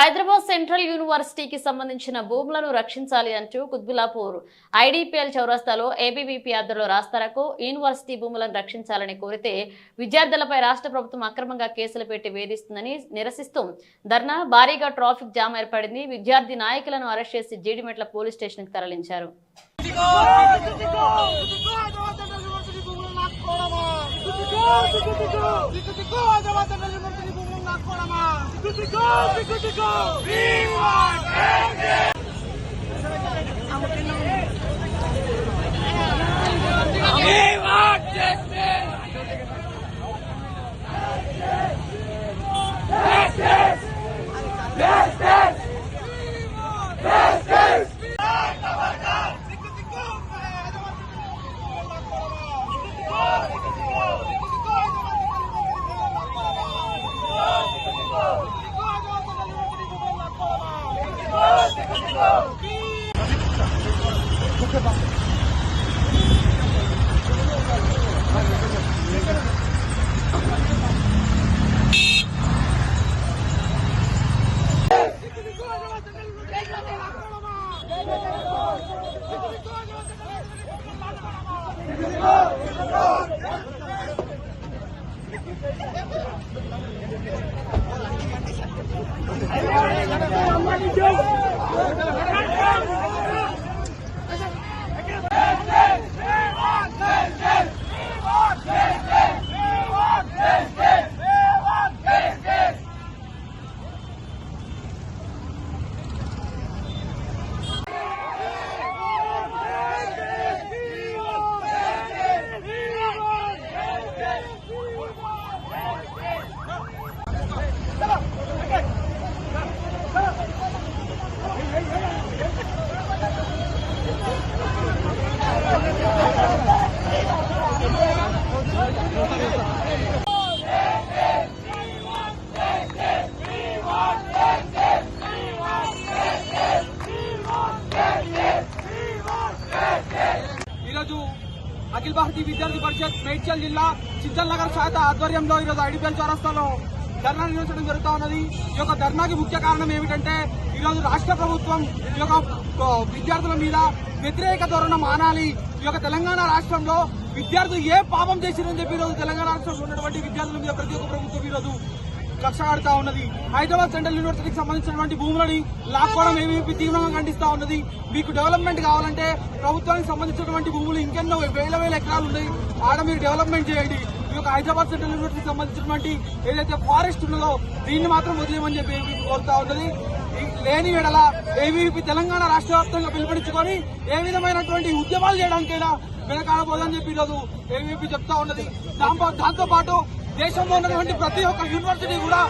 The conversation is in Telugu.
హైదరాబాద్ సెంట్రల్ యూనివర్సిటీకి సంబంధించిన భూములను రక్షించాలి అంటూ కుత్బులాపూర్ ఐడిపిఎల్ చౌరస్తాలో ఏబీవీపీ ఆధ్వర్యంలో రాస్తారకు యూనివర్సిటీ భూములను రక్షించాలని కోరితే విద్యార్థులపై రాష్ట్ర ప్రభుత్వం అక్రమంగా కేసులు పెట్టి వేధిస్తుందని నిరసిస్తూ ధర్నా భారీగా ట్రాఫిక్ జామ్ ఏర్పడింది. విద్యార్థి నాయకులను అరెస్ట్ చేసి జీడిమెట్ల పోలీస్ స్టేషన్కి తరలించారు. Panama! Go, go, go, go! We want vengeance! Allez, allez, ఈరోజు అఖిల భారతీయ విద్యార్థి పరిషత్ మేడ్చల్ జిల్లా చిత్తల్ నగర్ శాఖ ఆధ్వర్యంలో ఈరోజు ఐడిపిఎల్ చౌరస్తాలో ధర్నా నిర్వహించడం జరుగుతూ ఉన్నది. ఈ యొక్క ధర్నాకి ముఖ్య కారణం ఏమిటంటే ఈరోజు రాష్ట్ర ప్రభుత్వం ఈ యొక్క విద్యార్థుల మీద వ్యతిరేక ధోరణ మానాలి. ఈ యొక్క తెలంగాణ రాష్ట్రంలో విద్యార్థులు ఏ పాపం చేసిరని చెప్పి ఈరోజు తెలంగాణ రాష్ట్రంలో ఉన్నటువంటి విద్యార్థుల మీద ప్రతి ఒక్క ప్రభుత్వం ఈరోజు కక్ష కడతా ఉన్నది. హైదరాబాద్ సెంట్రల్ యూనివర్సిటీకి సంబంధించినటువంటి భూములని లాక్కోవడం ఏవీపీ తీవ్రంగా ఖండిస్తా ఉన్నది. మీకు డెవలప్మెంట్ కావాలంటే ప్రభుత్వానికి సంబంధించినటువంటి భూములు ఇంకెన్నో వేల వేల ఎకరాలు ఉన్నాయి. ఆడ మీరు డెవలప్మెంట్ చేయండి. ఈ యొక్క హైదరాబాద్ సెంట్రల్ యూనివర్సిటీకి సంబంధించినటువంటి ఏదైతే ఫారెస్ట్ ఉన్నదో దీన్ని మాత్రం వదిలేమని చెప్పి ఏవీపీ కోరుతా ఉన్నది. లేని ఎడల ఏవీపీ తెలంగాణ రాష్ట్ర వ్యాప్తంగా పిలుపునిచ్చుకొని ఏ విధమైనటువంటి ఉద్యమాలు చేయడానికైనా వెనకాడబోదని చెప్పి ఈరోజు ఏవీపీ చెప్తా ఉన్నది. దాంతో దాంతో పాటు దేశంలో ఉన్నటువంటి ప్రతి ఒక్క యూనివర్సిటీ కూడా